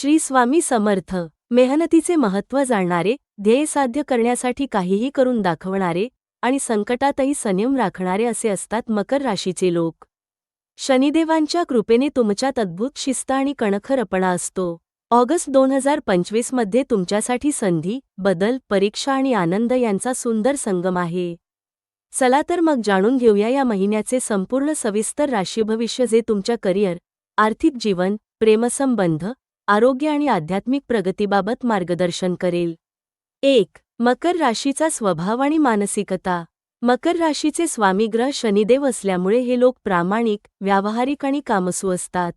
श्री स्वामी समर्थ. मेहनतीचे महत्त्व जाणणारे ध्येय साध्य करण्यासाठी काहीही करून दाखवणारे आणि संकटातही संयम राखणारे असे असतात मकर राशीचे लोक. शनिदेवांच्या कृपेने तुमच्यात अद्भुत शिस्त आणि कणखरपणा असतो. ऑगस्ट दोन हजार पंचवीसमध्ये तुमच्यासाठी संधी बदल परीक्षा आणि आनंद यांचा सुंदर संगम आहे. चला तर मग जाणून घेऊया या महिन्याचे संपूर्ण सविस्तर राशीभविष्य जे तुमच्या करिअर आर्थिक जीवन प्रेमसंबंध आरोग्य आणि आध्यात्मिक प्रगतीबाबत मार्गदर्शन करेल. एक मकर राशीचा स्वभाव आणि मानसिकता. मकर राशीचे स्वामीग्रह शनिदेव असल्यामुळे हे लोक प्रामाणिक व्यावहारिक आणि कामसू असतात.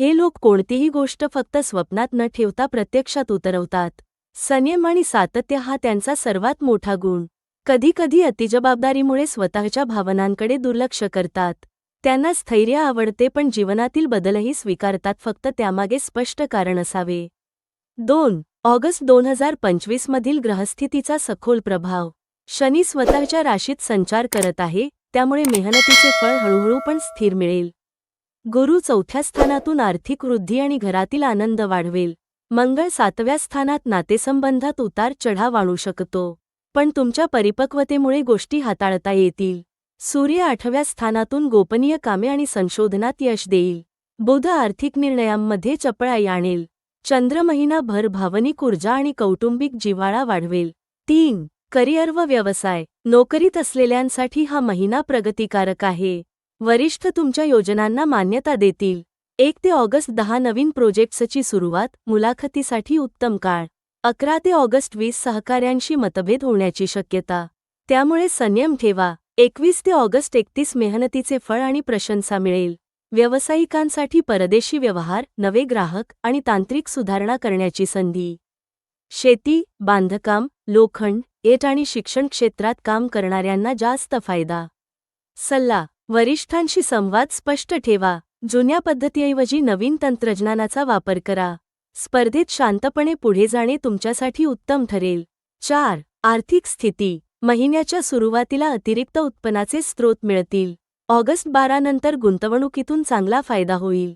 हे लोक कोणतीही गोष्ट फक्त स्वप्नात न ठेवता प्रत्यक्षात उतरवतात. संयम आणि सातत्य हा त्यांचा सर्वात मोठा गुण. कधीकधी अतिजबाबदारीमुळे स्वतःच्या भावनांकडे दुर्लक्ष करतात. त्यांना स्थैर्य आवडते पण जीवनातील बदलही स्वीकारतात फक्त त्यामागे स्पष्ट कारण असावे. दोन ऑगस्ट दोन हजार पंचवीसमधील ग्रहस्थितीचा सखोल प्रभाव. शनी स्वतःच्या राशीत संचार करत आहे त्यामुळे मेहनतीचे फळ हळूहळू पण स्थिर मिळेल. गुरु चौथ्या स्थानातून आर्थिक वृद्धी आणि घरातील आनंद वाढवेल. मंगळ सातव्या स्थानात नातेसंबंधात उतार चढाव आणू शकतो. पण तुमच्या परिपक्वतेमुळे गोष्टी हाताळता येतील. सूर्य आठव्या स्थानातून गोपनीय कामे आणि संशोधनात यश देईल. बुध आर्थिक निर्णयांमध्ये चपळाई आणेल. चंद्र महिनाभर भावनिक ऊर्जा आणि कौटुंबिक जिव्हाळा वाढवेल. तीन. करिअर व व्यवसाय. नोकरीत असलेल्यांसाठी हा महिना प्रगतिकारक आहे. वरिष्ठ तुमच्या योजनांना मान्यता देतील. एक ते ऑगस्ट दहा नवीन प्रोजेक्ट्सची सुरुवात. मुलाखतीसाठी उत्तम काळ. अकरा ते ऑगस्ट वीस सहकाऱ्यांशी मतभेद होण्याची शक्यता. त्यामुळे संयम ठेवा. एकवीस ते ऑगस्ट एकतीस मेहनतीचे फळ आणि प्रशंसा मिळेल. व्यावसायिकांसाठी परदेशी व्यवहार नवे ग्राहक आणि तांत्रिक सुधारणा करण्याची संधी. शेती बांधकाम लोखंड एट आणि शिक्षण क्षेत्रात काम करणाऱ्यांना जास्त फायदा. सल्ला वरिष्ठांशी संवाद स्पष्ट ठेवा. जुन्या पद्धतीऐवजी नवीन तंत्रज्ञानाचा वापर करा. स्पर्धेत शांतपणे पुढे जाणे तुमच्यासाठी उत्तम ठरेल. चार आर्थिक स्थिती. महिन्याच्या सुरुवातीला अतिरिक्त उत्पन्नाचे स्रोत मिळतील. ऑगस्ट बारा नंतर गुंतवणुकीतून चांगला फायदा होईल.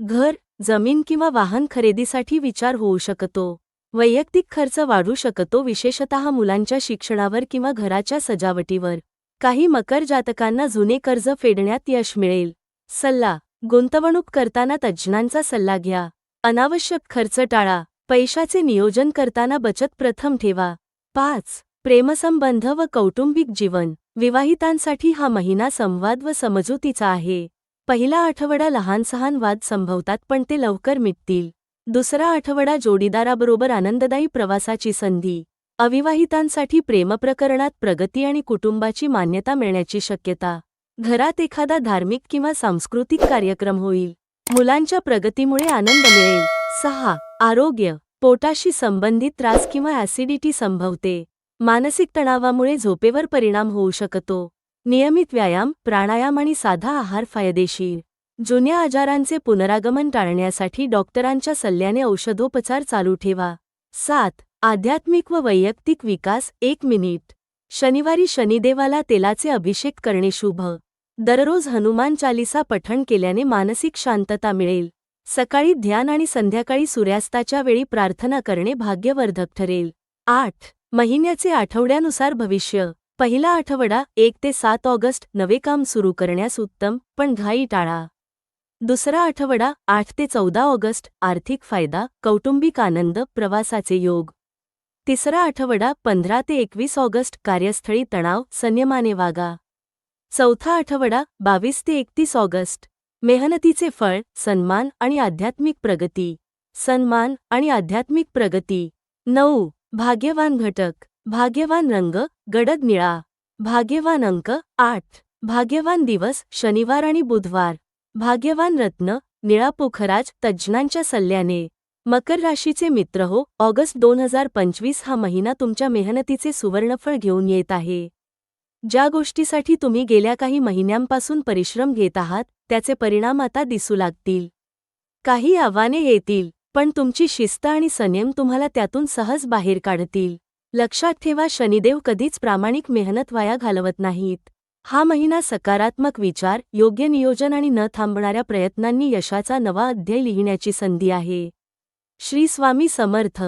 घर जमीन किंवा वाहन खरेदीसाठी विचार होऊ शकतो. वैयक्तिक खर्च वाढू शकतो विशेषतः मुलांच्या शिक्षणावर किंवा घराच्या सजावटीवर. काही मकर जातकांना जुने कर्ज फेडण्यात यश मिळेल. सल्ला गुंतवणूक करताना तज्ज्ञांचा सल्ला घ्या. अनावश्यक खर्च टाळा. पैशाचे नियोजन करताना बचत प्रथम ठेवा. पाच प्रेमसंबंध व कौटुंबिक जीवन. विवाहितांसाठी हा महिना संवाद व समजुतीचा आहे. पहिला आठवडा लहान सहान वाद संभवतात पण ते लवकर मिटतील. दुसरा आठवडा जोडीदाराबरोबर आनंददायी प्रवासाची संधी. अविवाहितांसाठी प्रेमप्रकरणात प्रगती आणि कुटुंबाची मान्यता मिळण्याची शक्यता. घरात एखादा धार्मिक किंवा सांस्कृतिक कार्यक्रम होईल. मुलांच्या प्रगतीमुळे आनंद मिळेल. सहा आरोग्य. पोटाशी संबंधित त्रास किंवा ॲसिडिटी संभवते. मानसिक तणावामुळे झोपेवर परिणाम होऊ शकतो. नियमित व्यायाम प्राणायाम आणि साधा आहार फायदेशीर. जुन्या आजारांचे पुनरागमन टाळण्यासाठी डॉक्टरांच्या सल्ल्याने औषधोपचार चालू ठेवा. सात आध्यात्मिक व वैयक्तिक विकास एक मिनिट. शनिवारी शनिदेवाला तेलाचे अभिषेक करणे शुभ. दररोज हनुमान चालिसा पठण केल्याने मानसिक शांतता मिळेल. सकाळी ध्यान आणि संध्याकाळी सूर्यास्ताच्या वेळी प्रार्थना करणे भाग्यवर्धक ठरेल. आठ. महिन्याचे आठवड्यानुसार भविष्य. पहिला आठवडा एक ते सात ऑगस्ट नवे काम सुरू करण्यास उत्तम पण घाई टाळा. दुसरा आठवडा आठ ते चौदा ऑगस्ट आर्थिक फायदा कौटुंबिक आनंद प्रवासाचे योग. तिसरा आठवडा पंधरा ते एकवीस ऑगस्ट कार्यस्थळी तणाव संयमाने वागा. चौथा आठवडा बावीस ते एकतीस ऑगस्ट मेहनतीचे फळ सन्मान आणि आध्यात्मिक प्रगती. सन्मान आणि आध्यात्मिक प्रगती. नऊ. भाग्यवान घटक. भाग्यवान रंग गडद निळा. भाग्यवान अंक आठ. भाग्यवान दिवस शनिवार आणि बुधवार. भाग्यवान रत्न निळा पोखराज तज्ज्ञांच्या सल्ल्याने. मकर राशीचे मित्र हो ऑगस्ट दोन हजार पंचवीस हा महिना तुमच्या मेहनतीचे सुवर्णफळ घेऊन येत आहे. ज्या गोष्टीसाठी तुम्ही गेल्या काही महिन्यांपासून परिश्रम घेत आहात त्याचे परिणाम आता दिसू लागतील. काही आव्हाने येतील पण तुमची शिस्त आणि संयम तुम्हाला त्यातून सहज बाहेर काढतील. लक्षात ठेवा शनिदेव कधीच प्रामाणिक मेहनत वाया घालवत नाहीत. हा महिना सकारात्मक विचार योग्य नियोजन आणि न थांबणाऱ्या प्रयत्नांनी यशाचा नवा अध्याय लिहिण्याची संधी आहे. श्री स्वामी समर्थ.